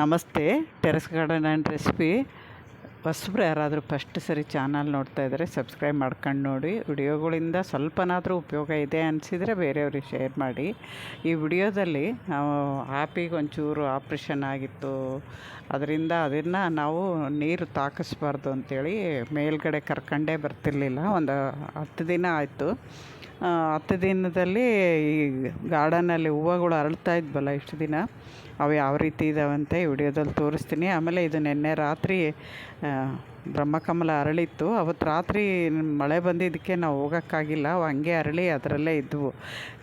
ನಮಸ್ತೆ, terrace garden and recipe. ಹೊಸಬ್ರು ಯಾರಾದರೂ ಫಸ್ಟ್ ಸರಿ ಚಾನಲ್ ನೋಡ್ತಾ ಇದ್ದರೆ ಸಬ್ಸ್ಕ್ರೈಬ್ ಮಾಡ್ಕೊಂಡು ನೋಡಿ. ವಿಡಿಯೋಗಳಿಂದ ಸ್ವಲ್ಪನಾದರೂ ಉಪಯೋಗ ಇದೆ ಅನಿಸಿದರೆ ಬೇರೆಯವ್ರಿಗೆ ಶೇರ್ ಮಾಡಿ. ಈ ವಿಡಿಯೋದಲ್ಲಿ ನಾವು ಆ್ಯಪಿಗೆ ಒಂಚೂರು ಆಪ್ರೇಷನ್ ಆಗಿತ್ತು. ಅದರಿಂದ ಅದನ್ನು ನಾವು ನೀರು ತಾಕಿಸ್ಬಾರ್ದು ಅಂಥೇಳಿ ಮೇಲ್ಗಡೆ ಕರ್ಕೊಂಡೇ ಬರ್ತಿರ್ಲಿಲ್ಲ. ಒಂದು ಹತ್ತು ದಿನ ಆಯಿತು. ಹತ್ತು ದಿನದಲ್ಲಿ ಈ ಗಾರ್ಡನಲ್ಲಿ ಹೂವುಗಳು ಅರಳ್ತಾ ಇದ್ವಲ್ಲ ಇಷ್ಟು ದಿನ, ಅವು ಯಾವ ರೀತಿ ಇದಾವಂತೆ ವಿಡಿಯೋದಲ್ಲಿ ತೋರಿಸ್ತೀನಿ. ಆಮೇಲೆ ಇದು ನಿನ್ನೆ ರಾತ್ರಿ ಬ್ರಹ್ಮಕಮಲ ಅರಳಿತ್ತು. ಅವತ್ತು ರಾತ್ರಿ ಮಳೆ ಬಂದಿದ್ದಕ್ಕೆ ನಾವು ಹೋಗೋಕ್ಕಾಗಿಲ್ಲ. ಅವು ಹಂಗೆ ಅರಳಿ ಅದರಲ್ಲೇ ಇದ್ದವು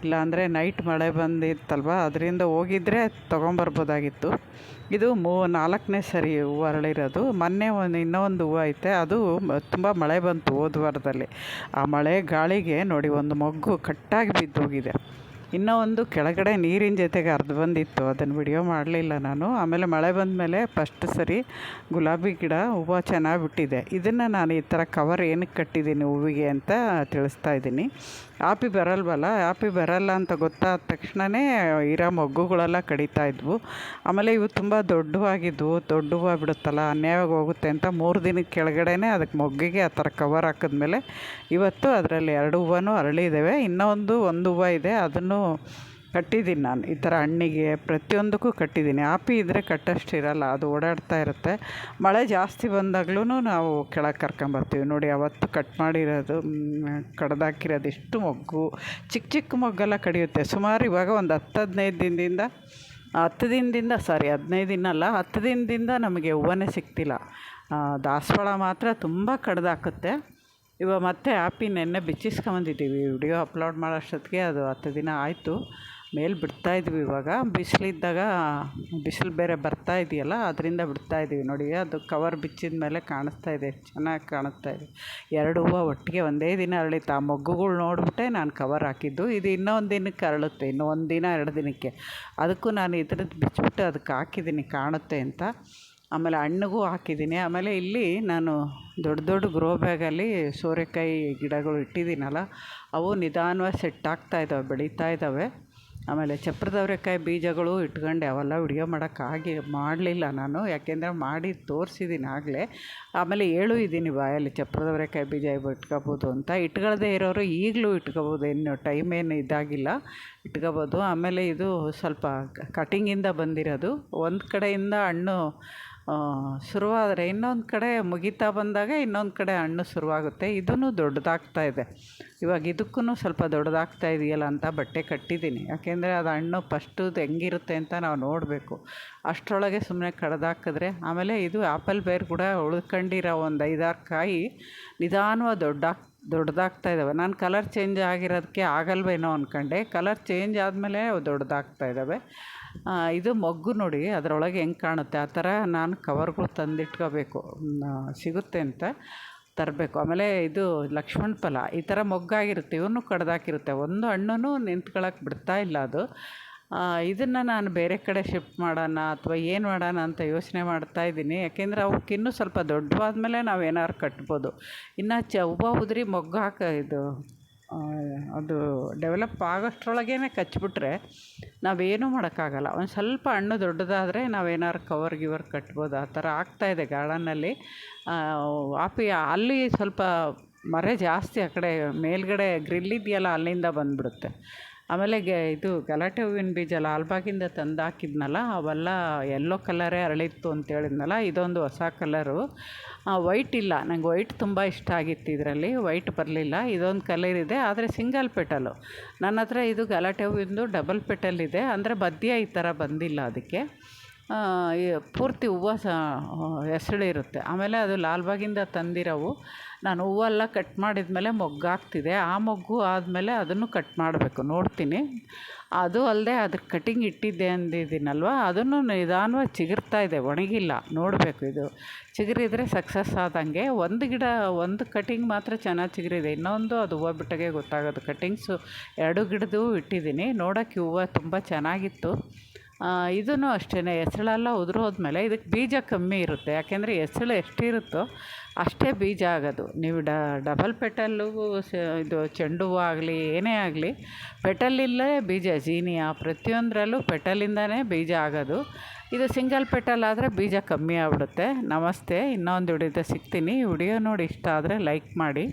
ಇಲ್ಲಾಂದರೆ ನೈಟ್ ಮಳೆ ಬಂದಿತ್ತಲ್ವ? ಅದರಿಂದ ಹೋಗಿದ್ರೆ ತೊಗೊಂಬರ್ಬೋದಾಗಿತ್ತು. ಇದು ಮೂ, ನಾಲ್ಕನೇ ಸರಿ ಹೂವು ಅರಳಿರೋದು. ಮೊನ್ನೆ ಒಂದು ಇನ್ನೂ ಹೂವು ಐತೆ. ಅದು ತುಂಬ ಮಳೆ ಬಂತು ಹೋದ ವಾರದಲ್ಲಿ ಆ ಮಳೆ ಗಾಳಿಗೆ ನೋಡಿ ಒಂದು ಮೊಗ್ಗು ಕಟ್ಟಾಗಿ ಬಿದ್ದೋಗಿದೆ. ಇನ್ನೂ ಒಂದು ಕೆಳಗಡೆ ನೀರಿನ ಜೊತೆಗೆ ಅರ್ಧ ಬಂದಿತ್ತು. ಅದನ್ನು ವಿಡಿಯೋ ಮಾಡಲಿಲ್ಲ ನಾನು. ಆಮೇಲೆ ಮಳೆ ಬಂದ ಮೇಲೆ ಫಸ್ಟ್ ಸರಿ ಗುಲಾಬಿ ಗಿಡ, ಹೂವು ಚೆನ್ನಾಗಿ ಬಿಟ್ಟಿದೆ. ಇದನ್ನು ನಾನು ಈ ಥರ ಕವರ್ ಏನಕ್ಕೆ ಕಟ್ಟಿದ್ದೀನಿ ಹೂವಿಗೆ ಅಂತ ತಿಳಿಸ್ತಾ ಇದ್ದೀನಿ. ಆಪಿ ಬರಲ್ವಲ್ಲ? ಆಪಿ ಬರಲ್ಲ ಅಂತ ಗೊತ್ತಾದ ತಕ್ಷಣವೇ ಇರೋ ಮೊಗ್ಗುಗಳೆಲ್ಲ ಕಡಿತಾ ಇದ್ವು. ಆಮೇಲೆ ಇವು ತುಂಬ ದೊಡ್ಡವಾಗಿದ್ವು ದೊಡ್ಡ ಹೂವು ಬಿಡುತ್ತಲ್ಲ ಅನ್ಯಾಯವಾಗಿ ಹೋಗುತ್ತೆ ಅಂತ ಮೂರು ದಿನಕ್ಕೆ ಕೆಳಗಡೆನೇ ಅದಕ್ಕೆ ಮೊಗ್ಗಿಗೆ ಆ ಥರ ಕವರ್ ಹಾಕಿದ್ಮೇಲೆ ಇವತ್ತು ಅದರಲ್ಲಿ ಎರಡು ಹೂವನೂ ಅರಳಿದ್ದಾವೆ ಇನ್ನೂ ಒಂದು ಒಂದು ಹೂವು ಇದೆ. ಅದನ್ನು ಕಟ್ಟಿದ್ದೀನಿ ನಾನು. ಈ ಥರ ಹಣ್ಣಿಗೆ ಪ್ರತಿಯೊಂದಕ್ಕೂ ಕಟ್ಟಿದ್ದೀನಿ. ಆಪಿ ಇದ್ದರೆ ಕಟ್ಟಷ್ಟು ಇರಲ್ಲ ಅದು ಓಡಾಡ್ತಾ ಇರುತ್ತೆ. ಮಳೆ ಜಾಸ್ತಿ ಬಂದಾಗ್ಲೂ ನಾವು ಕೆಳಗೆ ಕರ್ಕೊಂಬರ್ತೀವಿ ನೋಡಿ, ಅವತ್ತು ಕಟ್ ಮಾಡಿರೋದು ಕಡ್ದಾಕಿರೋದು ಇಷ್ಟು ಮೊಗ್ಗು. ಚಿಕ್ಕ ಚಿಕ್ಕ ಮೊಗ್ಗೆಲ್ಲ ಕಡಿಯುತ್ತೆ. ಸುಮಾರು ಇವಾಗ ಒಂದು ಹತ್ತು ಹದಿನೈದು ದಿನದಿಂದ, ಹತ್ತು ದಿನದಿಂದ, ಸಾರಿ, ಹದಿನೈದು ದಿನ ಅಲ್ಲ, ಹತ್ತು ದಿನದಿಂದ ನಮಗೆ ಹೂವನೇ ಸಿಗ್ತಿಲ್ಲ. ದಾಸವಾಳ ಮಾತ್ರ ತುಂಬ ಕಡ್ದಾಕುತ್ತೆ. ಇವಾಗ ಮತ್ತೆ ಆ್ಯಪಿ ನೆನ್ನೆ ಬಿಚ್ಚಿಸ್ಕೊಂಬಂದಿದ್ದೀವಿ. ವಿಡಿಯೋ ಅಪ್ಲೋಡ್ ಮಾಡೋಷ್ಟೊತ್ತಿಗೆ ಅದು ಹತ್ತು ದಿನ ಆಯಿತು. ಮೇಲೆ ಬಿಡ್ತಾಯಿದ್ವಿ ಇವಾಗ. ಬಿಸಿಲಿದ್ದಾಗ ಬಿಸಿಲು ಬೇರೆ ಬರ್ತಾ ಇದೆಯಲ್ಲ, ಅದರಿಂದ ಬಿಡ್ತಾಯಿದ್ದೀವಿ ನೋಡಿ. ಅದು ಕವರ್ ಬಿಚ್ಚಿದ ಮೇಲೆ ಕಾಣಿಸ್ತಾ ಇದೆ. ಚೆನ್ನಾಗಿ ಕಾಣಿಸ್ತಾ ಇದೆ. ಎರಡು ಹೂವು ಒಟ್ಟಿಗೆ ಒಂದೇ ದಿನ ಅರಳಿತ್ತು. ಆ ಮೊಗ್ಗುಗಳು ನೋಡಿಬಿಟ್ಟೆ ನಾನು ಕವರ್ ಹಾಕಿದ್ದು. ಇದು ಇನ್ನೊಂದು ದಿನಕ್ಕೆ ಅರಳುತ್ತೆ, ಇನ್ನೂ ಒಂದು ದಿನ, ಎರಡು ದಿನಕ್ಕೆ. ಅದಕ್ಕೂ ನಾನು ಇದ್ರದ್ದು ಬಿಚ್ಚಿಬಿಟ್ಟು ಅದಕ್ಕೆ ಹಾಕಿದ್ದೀನಿ, ಕಾಣುತ್ತೆ ಅಂತ. ಆಮೇಲೆ ಹಣ್ಣಿಗೂ ಹಾಕಿದ್ದೀನಿ. ಆಮೇಲೆ ಇಲ್ಲಿ ನಾನು ದೊಡ್ಡ ದೊಡ್ಡ ಗ್ರೋ ಬ್ಯಾಗಲ್ಲಿ ಸೋರೆಕಾಯಿ ಗಿಡಗಳು ಇಟ್ಟಿದ್ದೀನಲ್ಲ, ಅವು ನಿಧಾನವಾಗಿ ಸೆಟ್ ಆಗ್ತಾ ಇದ್ದಾವೆ, ಬೆಳೀತಾ ಇದ್ದಾವೆ. ಆಮೇಲೆ ಚಪ್ರದವರೆಕಾಯಿ ಬೀಜಗಳು ಇಟ್ಕೊಂಡೆ, ಅವೆಲ್ಲ ವಿಡಿಯೋ ಮಾಡೋಕ್ಕಾಗಿ ಮಾಡಲಿಲ್ಲ ನಾನು. ಯಾಕೆಂದರೆ ಮಾಡಿ ತೋರಿಸಿದ್ದೀನಿ ಆಗಲೇ. ಆಮೇಲೆ ಹೇಳು ಇದ್ದೀನಿ ಬಾಯಲ್ಲಿ, ಚಪ್ರದವರೆಕಾಯಿ ಬೀಜ ಇಟ್ಕೋಬೋದು ಅಂತ. ಇಟ್ಕೊಳ್ಳದೆ ಇರೋರು ಈಗಲೂ ಇಟ್ಕೋಬೋದು, ಇನ್ನು ಟೈಮ್ ಏನು ಇದಾಗಿಲ್ಲ. ಇಟ್ಕೋಬೋದು. ಆಮೇಲೆ ಇದು ಸ್ವಲ್ಪ ಕಟಿಂಗಿಂದ ಬಂದಿರೋದು. ಒಂದು ಕಡೆಯಿಂದ ಹಣ್ಣು ಶುರುವಾದರೆ ಇನ್ನೊಂದು ಕಡೆ ಮುಗಿತಾ ಬಂದಾಗ ಇನ್ನೊಂದು ಕಡೆ ಹಣ್ಣು ಶುರುವಾಗುತ್ತೆ. ಇದೂ ದೊಡ್ಡದಾಗ್ತಾ ಇದೆ. ಇವಾಗ ಇದಕ್ಕೂ ಸ್ವಲ್ಪ ದೊಡ್ಡದಾಗ್ತಾ ಇದೆಯಲ್ಲ ಅಂತ ಬಟ್ಟೆ ಕಟ್ಟಿದ್ದೀನಿ. ಯಾಕೆಂದರೆ ಅದು ಹಣ್ಣು ಫಸ್ಟುದು ಹೆಂಗಿರುತ್ತೆ ಅಂತ ನಾವು ನೋಡಬೇಕು. ಅಷ್ಟರೊಳಗೆ ಸುಮ್ಮನೆ ಕಡ್ದಾಕಿದ್ರೆ ಆಮೇಲೆ ಇದು ಆ್ಯಪಲ್ ಬೇರ್ ಕೂಡ ಉಳ್ಕೊಂಡಿರೋ ಒಂದು ಐದಾರು ಕಾಯಿ ನಿಧಾನವಾಗಿ ದೊಡ್ಡ ದೊಡ್ಡದಾಗ್ತಾ ಇದ್ದಾವೆ ನಾನು ಕಲರ್ ಚೇಂಜ್ ಆಗಿರೋದಕ್ಕೆ ಆಗಲ್ವೇನೋ ಅಂದ್ಕೊಂಡೆ ಕಲರ್ ಚೇಂಜ್ ಆದಮೇಲೆ ದೊಡ್ಡದಾಗ್ತಾ ಇದ್ದಾವೆ ಇದು ಮೊಗ್ಗು ನೋಡಿ, ಅದರೊಳಗೆ ಹೆಂಗೆ ಕಾಣುತ್ತೆ? ಆ ಥರ ನಾನು ಕವರ್ಗಳು ತಂದಿಟ್ಕೋಬೇಕು. ಸಿಗುತ್ತೆ ಅಂತ. ತರಬೇಕು. ಆಮೇಲೆ ಇದು ಲಕ್ಷ್ಮಣ ಫಲ, ಈ ಥರ ಮೊಗ್ಗಾಗಿರುತ್ತೆ ಇವನು ಕಡ್ದಾಕಿರುತ್ತೆ. ಒಂದು ಹಣ್ಣು ನಿಂತ್ಕೊಳ್ಳೋಕೆ ಬಿಡ್ತಾ ಇಲ್ಲ ಅದು. ಇದನ್ನು ನಾನು ಬೇರೆ ಕಡೆ ಶಿಫ್ಟ್ ಮಾಡೋಣ ಅಥವಾ ಏನು ಮಾಡೋಣ ಅಂತ ಯೋಚನೆ ಮಾಡ್ತಾ ಇದ್ದೀನಿ. ಯಾಕೆಂದರೆ ಅವಕ್ಕಿನ್ನೂ ಸ್ವಲ್ಪ ದೊಡ್ಡವಾದ್ಮೇಲೆ ನಾವು ಏನಾದ್ರು ಕಟ್ಬೋದು. ಇನ್ನು ಚ ಉದುರಿ ಮೊಗ್ಗು ಹಾಕ, ಇದು ಅದು ಡೆವಲಪ್ ಆಗೋಷ್ಟ್ರೊಳಗೇ ಕಚ್ಚಿಬಿಟ್ರೆ ನಾವೇನೂ ಮಾಡೋಕ್ಕಾಗಲ್ಲ. ಒಂದು ಸ್ವಲ್ಪ ಹಣ್ಣು ದೊಡ್ಡದಾದರೆ ನಾವೇನಾದ್ರು ಕವರ್ ಗಿವರ್ ಕಟ್ಬೋದು. ಆ ಥರ ಆಗ್ತಾಯಿದೆ ಗಾರ್ಡನ್ನಲ್ಲಿ ಆಪಿ ಅಲ್ಲಿ ಸ್ವಲ್ಪ ಮರೆ ಜಾಸ್ತಿ ಆ ಕಡೆ ಮೇಲುಗಡೆ ಗ್ರಿಲ್ ಇದೆಯಲ್ಲ ಅಲ್ಲಿಂದ ಬಂದುಬಿಡುತ್ತೆ. ಆಮೇಲೆ ಗೆ ಇದು ಗಲಾಟೆ ಹೂವಿನ ಬೀಜ ಲಾಲ್ಬಾಗಿಂದ ತಂದು ಹಾಕಿದ್ನಲ್ಲ, ಅವೆಲ್ಲ ಎಲ್ಲೋ ಕಲರೇ ಅರಳಿತ್ತು ಅಂತ ಹೇಳಿದ್ನಲ್ಲ, ಇದೊಂದು ಹೊಸ ಕಲರು ವೈಟ್ ಇಲ್ಲ, ನಂಗೆ ವೈಟ್ ತುಂಬ ಇಷ್ಟ ಆಗಿತ್ತು ಇದರಲ್ಲಿ ವೈಟ್ ಬರಲಿಲ್ಲ, ಇದೊಂದು ಕಲರ್ ಇದೆ, ಆದರೆ ಸಿಂಗಲ್ ಪೆಟಲು ನನ್ನ ಹತ್ರ ಇದು ಗಲಾಟೆ ಹೂವಿಂದು ಡಬಲ್ ಪೆಟಲ್ ಇದೆ ಅಂದರೆ ಬದ್ಯ ಈ ಥರ ಬಂದಿಲ್ಲ ಅದಕ್ಕೆ. ಪೂರ್ತಿ ಹೂವು ಸಹ ಎಸಳಿರುತ್ತೆ ಆಮೇಲೆ ಅದು ಲಾಲ್ಬಾಗಿಂದ ತಂದಿರೋವು. ನಾನು ಹೂವೆಲ್ಲ ಕಟ್ ಮಾಡಿದ ಮೇಲೆ ಮೊಗ್ಗಾಗ್ತಿದೆ ಆ ಮೊಗ್ಗು ಆದಮೇಲೆ ಅದನ್ನು ಕಟ್ ಮಾಡಬೇಕು. ನೋಡ್ತೀನಿ. ಅದು ಅಲ್ಲದೆ ಅದಕ್ಕೆ ಕಟಿಂಗ್ ಇಟ್ಟಿದ್ದೆ ಅಂದಿದ್ದೀನಲ್ವ? ಅದನ್ನು ನಿಧಾನವಾಗಿ ಚಿಗುರ್ತಾ ಇದೆ. ಒಣಗಿಲ್ಲ. ನೋಡಬೇಕು ಇದು. ಚಿಗುರಿದ್ರೆ ಸಕ್ಸಸ್ ಆದಂಗೆ. ಒಂದು ಗಿಡ, ಒಂದು ಕಟಿಂಗ್ ಮಾತ್ರ ಚೆನ್ನಾಗಿ ಚಿಗುರಿದೆ. ಇನ್ನೊಂದು ಅದು ಹೂವು ಬಿಟ್ಟಾಗೆ ಗೊತ್ತಾಗೋದು. ಕಟಿಂಗ್ಸು ಎರಡು ಗಿಡದ್ದು ಇಟ್ಟಿದ್ದೀನಿ. ನೋಡೋಕ್ಕೆ ಹೂವು ತುಂಬ ಚೆನ್ನಾಗಿತ್ತು. ಇದೂ ಅಷ್ಟೇ ಎಸಳೆಲ್ಲ ಉದುರೋದ್ಮೇಲೆ ಇದಕ್ಕೆ ಬೀಜ ಕಮ್ಮಿ ಇರುತ್ತೆ. ಯಾಕೆಂದರೆ ಹೆಸಳು ಎಷ್ಟಿರುತ್ತೋ ಅಷ್ಟೇ ಬೀಜ ಆಗೋದು. ನೀವು ಡಬಲ್ ಪೆಟಲ್ಲು ಇದು ಚೆಂಡು ಹೂವು ಆಗಲಿ, ಏನೇ ಆಗಲಿ ಪೆಟಲಿಲ್ಲೇ ಬೀಜ ಜೀನಿಯಾ ಪ್ರತಿಯೊಂದರಲ್ಲೂ ಪೆಟಲಿಂದನೇ ಬೀಜ ಆಗೋದು. ಇದು ಸಿಂಗಲ್ ಪೆಟಲ್ ಆದರೆ ಬೀಜ ಕಮ್ಮಿ ಆಗ್ಬಿಡುತ್ತೆ. ನಮಸ್ತೆ, ಇನ್ನೊಂದು ವಿಡಿಯೋದ ಸಿಗ್ತೀನಿ. ವಿಡಿಯೋ ನೋಡಿ ಇಷ್ಟ ಆದರೆ ಲೈಕ್ ಮಾಡಿ.